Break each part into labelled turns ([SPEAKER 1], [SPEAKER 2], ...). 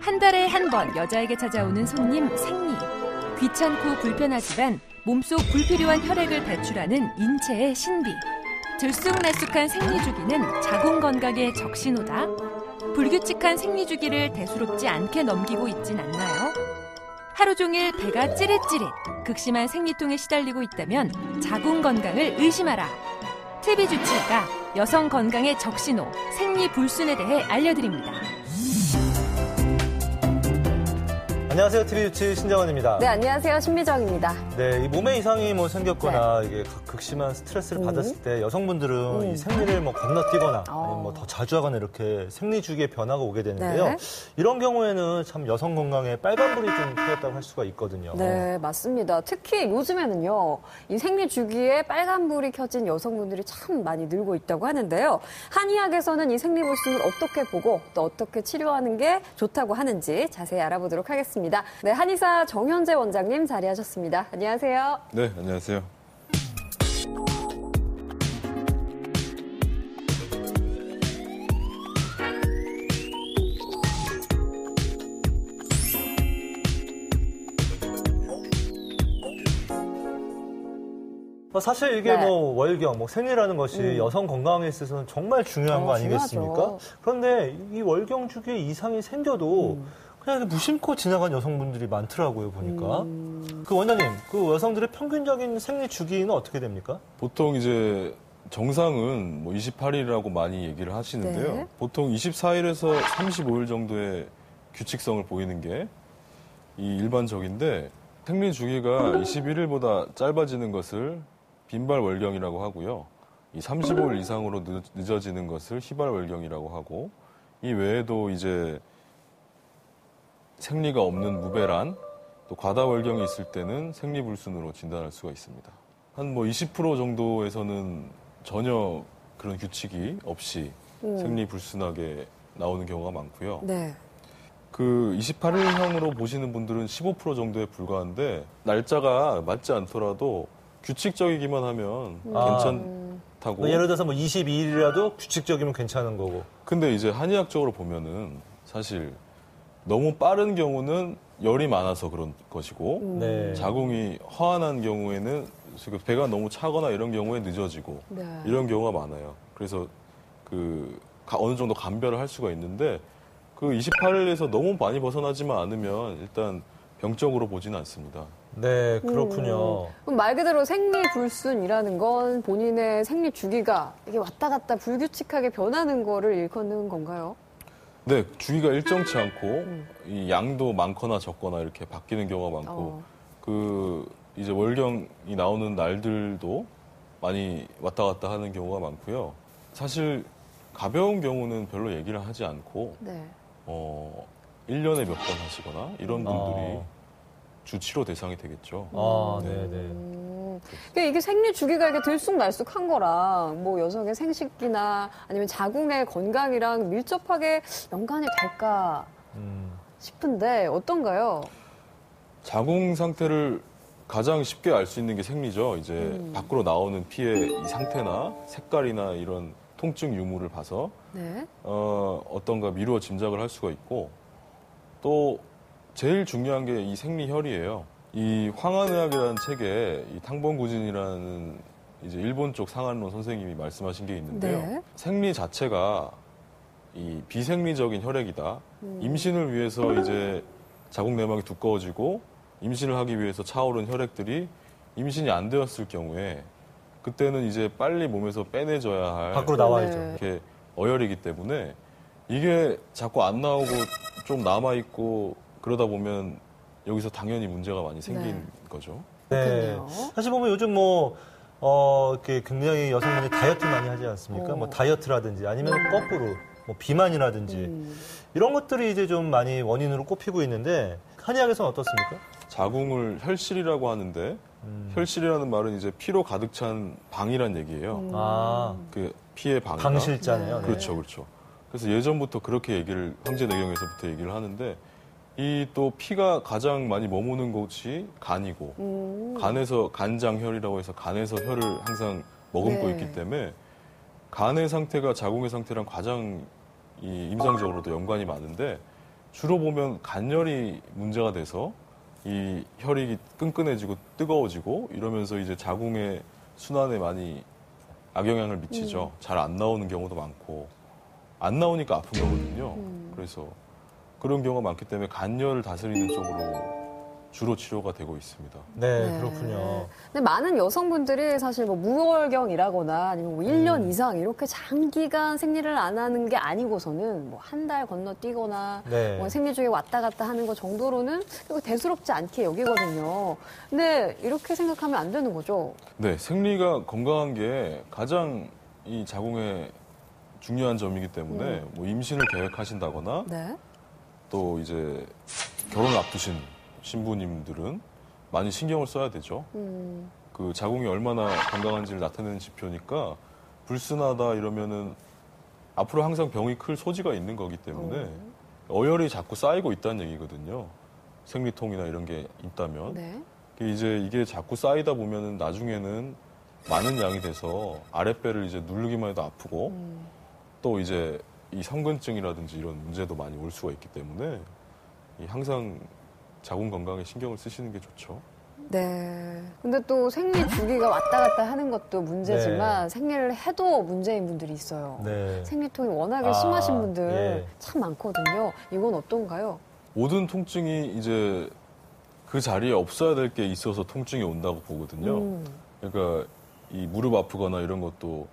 [SPEAKER 1] 한 달에 한 번 여자에게 찾아오는 손님 생리. 귀찮고 불편하지만 몸속 불필요한 혈액을 배출하는 인체의 신비. 들쑥날쑥한 생리 주기는 자궁 건강의 적신호다. 불규칙한 생리 주기를 대수롭지 않게 넘기고 있진 않나요? 하루 종일 배가 찌릿찌릿, 극심한 생리통에 시달리고 있다면 자궁 건강을 의심하라. TV 주치의가 여성 건강의 적신호, 생리 불순에 대해 알려드립니다.
[SPEAKER 2] 안녕하세요. TV 유치 신정원입니다.
[SPEAKER 3] 네, 안녕하세요. 신미정입니다.
[SPEAKER 2] 네, 이 몸에 이상이 뭐 생겼거나 이게 극- 극심한 스트레스를
[SPEAKER 3] 음.
[SPEAKER 2] 받았을 때 여성분들은 이 생리를 뭐 건너뛰거나 아니면 뭐 더 자주 하거나 이렇게 생리 주기의 변화가 오게 되는데요.
[SPEAKER 3] 네.
[SPEAKER 2] 이런 경우에는 참 여성 건강에 빨간불이 좀 켜졌다고 할 수가 있거든요.
[SPEAKER 3] 네, 맞습니다. 특히 요즘에는요, 이 생리 주기에 빨간불이 켜진 여성분들이 참 많이 늘고 있다고 하는데요. 한의학에서는 이 생리 불순을 어떻게 보고 또 어떻게 치료하는 게 좋다고 하는지 자세히 알아보도록 하겠습니다. 네, 한의사 정현재 원장님 자리하셨습니다. 안녕하세요.
[SPEAKER 4] 네, 안녕하세요.
[SPEAKER 2] 어, 사실 이게
[SPEAKER 3] 네.
[SPEAKER 2] 뭐 월경, 뭐 생리라는 것이
[SPEAKER 3] 음.
[SPEAKER 2] 여성 건강에 있어서는 정말 중요한
[SPEAKER 3] 어,
[SPEAKER 2] 거 아니겠습니까?
[SPEAKER 3] 중요하죠.
[SPEAKER 2] 그런데 이 월경 주기에 이상이 생겨도
[SPEAKER 3] 음.
[SPEAKER 2] 그냥 무심코 지나간 여성분들이 많더라고요, 보니까.
[SPEAKER 3] 음.
[SPEAKER 2] 그 원장님, 그 여성들의 평균적인 생리 주기는 어떻게 됩니까?
[SPEAKER 4] 보통 이제 정상은 뭐 28일이라고 많이 얘기를 하시는데요.
[SPEAKER 3] 네.
[SPEAKER 4] 보통 24일에서 35일 정도의 규칙성을 보이는 게 이 일반적인데 생리 주기가 21일보다 짧아지는 것을 빈발 월경이라고 하고요. 이 35일 이상으로 늦, 늦어지는 것을 희발 월경이라고 하고 이 외에도 이제 생리가 없는 무배란 또 과다월경이 있을 때는 생리불순으로 진단할 수가 있습니다. 한 뭐 20% 정도에서는 전혀 그런 규칙이 없이
[SPEAKER 3] 음.
[SPEAKER 4] 생리불순하게 나오는 경우가 많고요.
[SPEAKER 3] 네.
[SPEAKER 4] 그 28일형으로 보시는 분들은 15% 정도에 불과한데 날짜가 맞지 않더라도 규칙적이기만 하면
[SPEAKER 2] 아.
[SPEAKER 4] 괜찮다고.
[SPEAKER 2] 뭐 예를 들어서 뭐 22일이라도 규칙적이면 괜찮은 거고.
[SPEAKER 4] 근데 이제 한의학적으로 보면은 사실 너무 빠른 경우는 열이 많아서 그런 것이고
[SPEAKER 3] 음.
[SPEAKER 2] 네.
[SPEAKER 4] 자궁이 허한한 경우에는 그 배가 너무 차거나 이런 경우에 늦어지고
[SPEAKER 3] 네.
[SPEAKER 4] 이런 경우가 많아요. 그래서 그 가- 어느 정도 감별을 할 수가 있는데 그 28일에서 너무 많이 벗어나지만 않으면 일단 병적으로 보지는 않습니다.
[SPEAKER 2] 네, 그렇군요.
[SPEAKER 3] 그럼 말 그대로 생리 불순이라는 건 본인의 생리 주기가 이게 왔다 갔다 불규칙하게 변하는 거를 일컫는 건가요?
[SPEAKER 4] 네, 주기가 일정치 않고 이 양도 많거나 적거나 이렇게 바뀌는 경우가 많고
[SPEAKER 3] 어.
[SPEAKER 4] 그 이제 월경이 나오는 날들도 많이 왔다 갔다 하는 경우가 많고요. 사실 가벼운 경우는 별로 얘기를 하지 않고
[SPEAKER 3] 네.
[SPEAKER 4] 어 1년에 몇 번 하시거나 이런 분들이
[SPEAKER 2] 아.
[SPEAKER 4] 주 치료 대상이 되겠죠.
[SPEAKER 2] 아, 네, 네.
[SPEAKER 3] 음, 그러니까 이게 생리 주기가 이렇게 들쑥날쑥한 거랑 뭐 여성의 생식기나 아니면 자궁의 건강이랑 밀접하게 연관이 될까
[SPEAKER 2] 음.
[SPEAKER 3] 싶은데 어떤가요?
[SPEAKER 4] 자궁 상태를 가장 쉽게 알 수 있는 게 생리죠. 이제
[SPEAKER 3] 음.
[SPEAKER 4] 밖으로 나오는 피의 이 상태나 색깔이나 이런 통증 유무를 봐서
[SPEAKER 3] 네.
[SPEAKER 4] 어, 어떤가 미루어 짐작을 할 수가 있고 또 제일 중요한 게 이 생리혈이에요. 이 황한의학이라는 책에 이 탕본구진이라는 이제 일본 쪽 상한론 선생님이 말씀하신 게 있는데요.
[SPEAKER 3] 네.
[SPEAKER 4] 생리 자체가 이 비생리적인 혈액이다.
[SPEAKER 3] 음.
[SPEAKER 4] 임신을 위해서 이제 자궁 내막이 두꺼워지고 임신을 하기 위해서 차오른 혈액들이 임신이 안 되었을 경우에 그때는 이제 빨리 몸에서 빼내줘야 할
[SPEAKER 2] 밖으로 나와야죠.
[SPEAKER 3] 네.
[SPEAKER 4] 이렇게 어혈이기 때문에 이게 자꾸 안 나오고 좀 남아 있고 그러다 보면 여기서 당연히 문제가 많이 생긴
[SPEAKER 3] 네.
[SPEAKER 4] 거죠.
[SPEAKER 2] 네.
[SPEAKER 3] 그렇군요.
[SPEAKER 2] 사실 보면 요즘 뭐, 어, 이렇게 굉장히 여성분들이 다이어트 많이 하지 않습니까?
[SPEAKER 3] 어.
[SPEAKER 2] 뭐 다이어트라든지 아니면 거꾸로 뭐 비만이라든지
[SPEAKER 3] 음.
[SPEAKER 2] 이런 것들이 이제 좀 많이 원인으로 꼽히고 있는데 한의학에서는 어떻습니까?
[SPEAKER 4] 자궁을 혈실이라고 하는데
[SPEAKER 2] 음.
[SPEAKER 4] 혈실이라는 말은 이제 피로 가득 찬 방이란 얘기예요.
[SPEAKER 3] 음.
[SPEAKER 2] 아,
[SPEAKER 4] 그 피의 방이다.
[SPEAKER 2] 방실자네요. 네.
[SPEAKER 4] 그렇죠, 그렇죠. 그래서 예전부터 그렇게 얘기를 황제 내경에서부터 얘기를 하는데 이 또 피가 가장 많이 머무는 곳이 간이고
[SPEAKER 3] 음.
[SPEAKER 4] 간에서 간장혈이라고 해서 간에서 혈을 항상 머금고
[SPEAKER 3] 네.
[SPEAKER 4] 있기 때문에 간의 상태가 자궁의 상태랑 가장 이 임상적으로도 연관이 많은데 주로 보면 간열이 문제가 돼서 이 혈이 끈끈해지고 뜨거워지고 이러면서 이제 자궁의 순환에 많이 악영향을 미치죠. 잘안 나오는 경우도 많고 안 나오니까 아픈 거거든요. 그래서 그런 경우가 많기 때문에 간열을 다스리는 쪽으로 주로 치료가 되고 있습니다.
[SPEAKER 2] 네,
[SPEAKER 3] 네.
[SPEAKER 2] 그렇군요.
[SPEAKER 3] 근데 많은 여성분들이 사실 뭐 무월경이라거나 아니면 뭐 1년
[SPEAKER 2] 음.
[SPEAKER 3] 이상 이렇게 장기간 생리를 안 하는 게 아니고서는 뭐 한 달 건너뛰거나
[SPEAKER 2] 네.
[SPEAKER 3] 뭐 생리 중에 왔다 갔다 하는 거 정도로는 대수롭지 않게 여기거든요. 근데 이렇게 생각하면 안 되는 거죠.
[SPEAKER 4] 네, 생리가 건강한 게 가장 이 자궁의 중요한 점이기 때문에 뭐 임신을 계획하신다거나
[SPEAKER 3] 네.
[SPEAKER 4] 또 이제 결혼을 앞두신 신부님들은 많이 신경을 써야 되죠.
[SPEAKER 3] 음,
[SPEAKER 4] 그 자궁이 얼마나 건강한지를 나타내는 지표니까 불순하다 이러면은 앞으로 항상 병이 클 소지가 있는 거기 때문에 어혈이 자꾸 쌓이고 있다는 얘기거든요. 생리통이나 이런 게 있다면
[SPEAKER 3] 네.
[SPEAKER 4] 이제 이게 자꾸 쌓이다 보면은 나중에는 많은 양이 돼서 아랫배를 이제 누르기만 해도 아프고
[SPEAKER 3] 음,
[SPEAKER 4] 또 이제 이 성근증이라든지 이런 문제도 많이 올 수가 있기 때문에 이 항상 자궁 건강에 신경을 쓰시는 게 좋죠.
[SPEAKER 3] 네. 근데 또 생리 주기가 왔다 갔다 하는 것도 문제지만
[SPEAKER 2] 네.
[SPEAKER 3] 생리를 해도 문제인 분들이 있어요.
[SPEAKER 2] 네.
[SPEAKER 3] 생리통이 워낙에
[SPEAKER 2] 아,
[SPEAKER 3] 심하신 분들
[SPEAKER 2] 예.
[SPEAKER 3] 참 많거든요. 이건 어떤가요?
[SPEAKER 4] 모든 통증이 이제 그 자리에 없어야 될 게 있어서 통증이 온다고 보거든요.
[SPEAKER 3] 음,
[SPEAKER 4] 그러니까 이 무릎 아프거나 이런 것도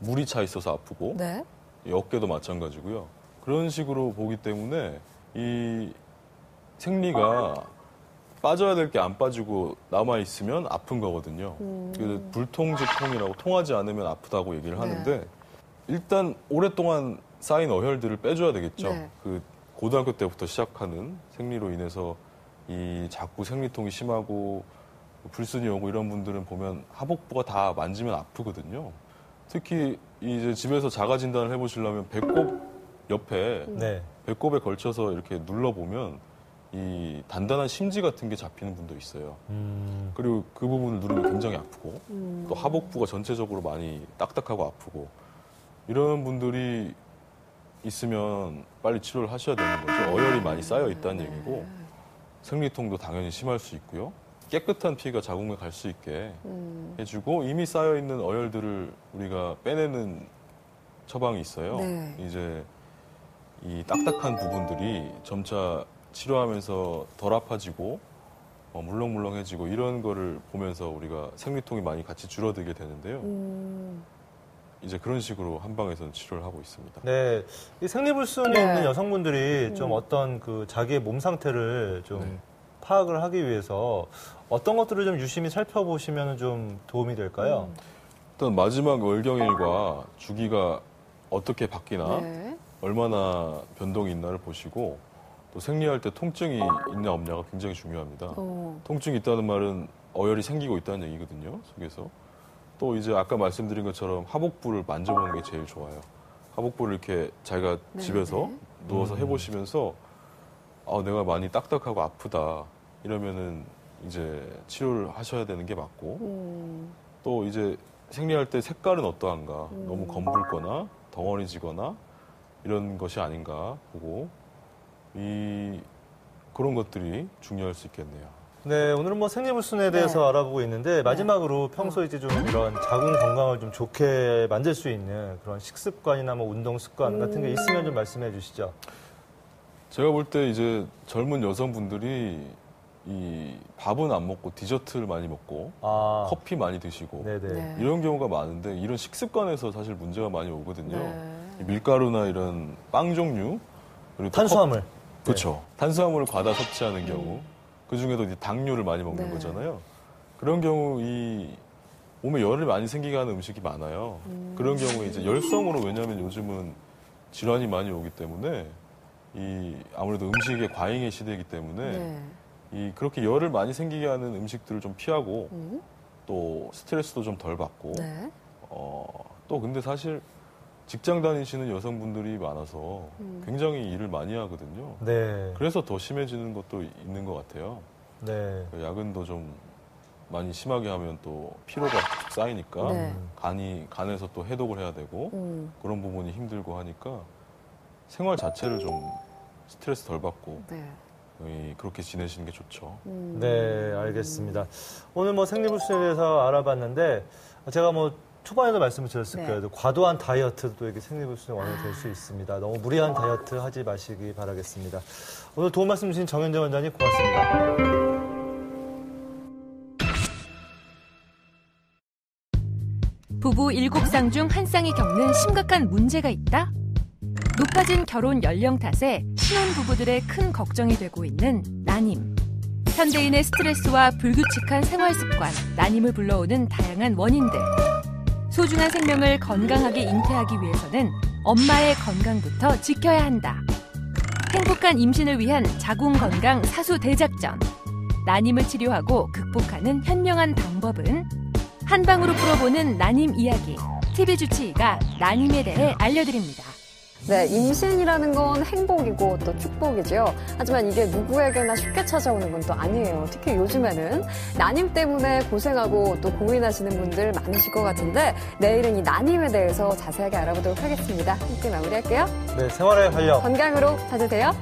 [SPEAKER 4] 물이 차 있어서 아프고
[SPEAKER 3] 네.
[SPEAKER 4] 이 어깨도 마찬가지고요. 그런 식으로 보기 때문에 이 생리가 빠져야 될 게 안 빠지고 남아 있으면 아픈 거거든요.
[SPEAKER 3] 음.
[SPEAKER 4] 그래서 불통직통이라고 통하지 않으면 아프다고 얘기를
[SPEAKER 3] 네.
[SPEAKER 4] 하는데 일단 오랫동안 쌓인 어혈들을 빼줘야 되겠죠.
[SPEAKER 3] 네.
[SPEAKER 4] 그 고등학교 때부터 시작하는 생리로 인해서 이 자꾸 생리통이 심하고 불순이 오고 이런 분들은 보면 하복부가 다 만지면 아프거든요. 특히 이제 집에서 자가 진단을 해보시려면 배꼽 옆에
[SPEAKER 2] 네.
[SPEAKER 4] 배꼽에 걸쳐서 이렇게 눌러 보면 이 단단한 심지 같은 게 잡히는 분도 있어요.
[SPEAKER 2] 음,
[SPEAKER 4] 그리고 그 부분을 누르면 굉장히 아프고
[SPEAKER 3] 음.
[SPEAKER 4] 또 하복부가 전체적으로 많이 딱딱하고 아프고 이런 분들이 있으면 빨리 치료를 하셔야 되는 거죠. 어혈이 많이 쌓여 있다는 얘기고 생리통도 당연히 심할 수 있고요. 깨끗한 피가 자궁에 갈 수 있게
[SPEAKER 3] 음.
[SPEAKER 4] 해주고 이미 쌓여 있는 어혈들을 우리가 빼내는 처방이 있어요.
[SPEAKER 3] 네.
[SPEAKER 4] 이제 이 딱딱한 부분들이 점차 치료하면서 덜 아파지고 어, 물렁물렁해지고 이런 거를 보면서 우리가 생리통이 많이 같이 줄어들게 되는데요.
[SPEAKER 3] 음.
[SPEAKER 4] 이제 그런 식으로 한방에서는 치료를 하고 있습니다.
[SPEAKER 2] 네. 이 생리불순이
[SPEAKER 3] 네.
[SPEAKER 2] 있는 여성분들이 좀
[SPEAKER 3] 음.
[SPEAKER 2] 어떤 그 자기의 몸 상태를 좀
[SPEAKER 4] 네.
[SPEAKER 2] 파악을 하기 위해서 어떤 것들을 좀 유심히 살펴보시면 좀 도움이 될까요?
[SPEAKER 4] 일단 마지막 월경일과 주기가 어떻게 바뀌나
[SPEAKER 3] 네.
[SPEAKER 4] 얼마나 변동이 있나를 보시고 또 생리할 때 통증이 있냐 없냐가 굉장히 중요합니다.
[SPEAKER 3] 어.
[SPEAKER 4] 통증이 있다는 말은 어혈이 생기고 있다는 얘기거든요. 속에서. 또 이제 아까 말씀드린 것처럼 하복부를 만져보는 게 제일 좋아요. 하복부를 이렇게 자기가
[SPEAKER 3] 네,
[SPEAKER 4] 집에서
[SPEAKER 3] 네.
[SPEAKER 4] 누워서
[SPEAKER 2] 음.
[SPEAKER 4] 해보시면서 아, 내가 많이 딱딱하고 아프다 이러면은 이제 치료를 하셔야 되는 게 맞고
[SPEAKER 3] 음.
[SPEAKER 4] 또 이제 생리할 때 색깔은 어떠한가
[SPEAKER 3] 음.
[SPEAKER 4] 너무 검붉거나 덩어리지거나 이런 것이 아닌가 보고 이 그런 것들이 중요할 수 있겠네요.
[SPEAKER 2] 네, 오늘은 뭐 생리불순에 대해서
[SPEAKER 3] 네.
[SPEAKER 2] 알아보고 있는데 마지막으로 평소에 이제 좀 이런 자궁 건강을 좀 좋게 만들 수 있는 그런 식습관이나 뭐 운동 습관 같은 게 있으면 좀 말씀해 주시죠.
[SPEAKER 4] 제가 볼 때 이제 젊은 여성분들이 이 밥은 안 먹고 디저트를 많이 먹고
[SPEAKER 2] 아,
[SPEAKER 4] 커피 많이 드시고
[SPEAKER 2] 네네.
[SPEAKER 3] 네.
[SPEAKER 4] 이런 경우가 많은데 이런 식습관에서 사실 문제가 많이 오거든요.
[SPEAKER 3] 네.
[SPEAKER 4] 이 밀가루나 이런 빵 종류 그리고 또
[SPEAKER 2] 탄수화물.
[SPEAKER 4] 그렇죠. 탄수화물을 과다 섭취하는 경우, 그 중에도 이제 당류를 많이 먹는
[SPEAKER 3] 네.
[SPEAKER 4] 거잖아요. 그런 경우 이 몸에 열을 많이 생기게 하는 음식이 많아요. 그런 경우에 이제 열성으로 왜냐하면 요즘은 질환이 많이 오기 때문에 이 아무래도 음식의 과잉의 시대이기 때문에
[SPEAKER 3] 네.
[SPEAKER 4] 이 그렇게 열을 많이 생기게 하는 음식들을 좀 피하고
[SPEAKER 3] 음.
[SPEAKER 4] 또 스트레스도 좀 덜 받고
[SPEAKER 3] 네.
[SPEAKER 4] 어, 또 근데 사실 직장 다니시는 여성분들이 많아서
[SPEAKER 3] 음.
[SPEAKER 4] 굉장히 일을 많이 하거든요.
[SPEAKER 2] 네.
[SPEAKER 4] 그래서 더 심해지는 것도 있는 것 같아요.
[SPEAKER 2] 네.
[SPEAKER 4] 그 야근도 좀 많이 심하게 하면 또 피로가 쌓이니까
[SPEAKER 3] 네.
[SPEAKER 4] 간이 간에서 또 해독을 해야 되고
[SPEAKER 3] 음.
[SPEAKER 4] 그런 부분이 힘들고 하니까 생활 자체를 좀 스트레스 덜 받고
[SPEAKER 5] 네.
[SPEAKER 4] 이, 그렇게 지내시는 게 좋죠.
[SPEAKER 5] 음.
[SPEAKER 2] 네, 알겠습니다. 오늘 뭐 생리불순에 대해서 알아봤는데 제가 뭐 초반에도 말씀을 드렸을
[SPEAKER 5] 네.
[SPEAKER 2] 거예요. 과도한 다이어트도 이게 생리불순의 원인이 될 수 있습니다. 너무 무리한 다이어트 하지 마시기 바라겠습니다. 오늘 도움 말씀 주신 정현정 원장님 고맙습니다.
[SPEAKER 3] 부부 7쌍 중 한 쌍이 겪는 심각한 문제가 있다? 높아진 결혼 연령 탓에 신혼부부들의 큰 걱정이 되고 있는 난임. 현대인의 스트레스와 불규칙한 생활 습관, 난임을 불러오는 다양한 원인들. 소중한 생명을 건강하게 잉태하기 위해서는 엄마의 건강부터 지켜야 한다. 행복한 임신을 위한 자궁 건강 사수 대작전. 난임을 치료하고 극복하는 현명한 방법은 한 방으로 풀어보는 난임 이야기. TV 주치의가 난임에 대해 알려드립니다.
[SPEAKER 5] 네, 임신이라는 건 행복이고 또 축복이죠. 하지만 이게 누구에게나 쉽게 찾아오는 건 또 아니에요. 특히 요즘에는 난임 때문에 고생하고 또 고민하시는 분들 많으실 것 같은데 내일은 이 난임에 대해서 자세하게 알아보도록 하겠습니다. 함께 마무리할게요.
[SPEAKER 2] 네, 생활의 활력.
[SPEAKER 5] 건강으로 찾으세요.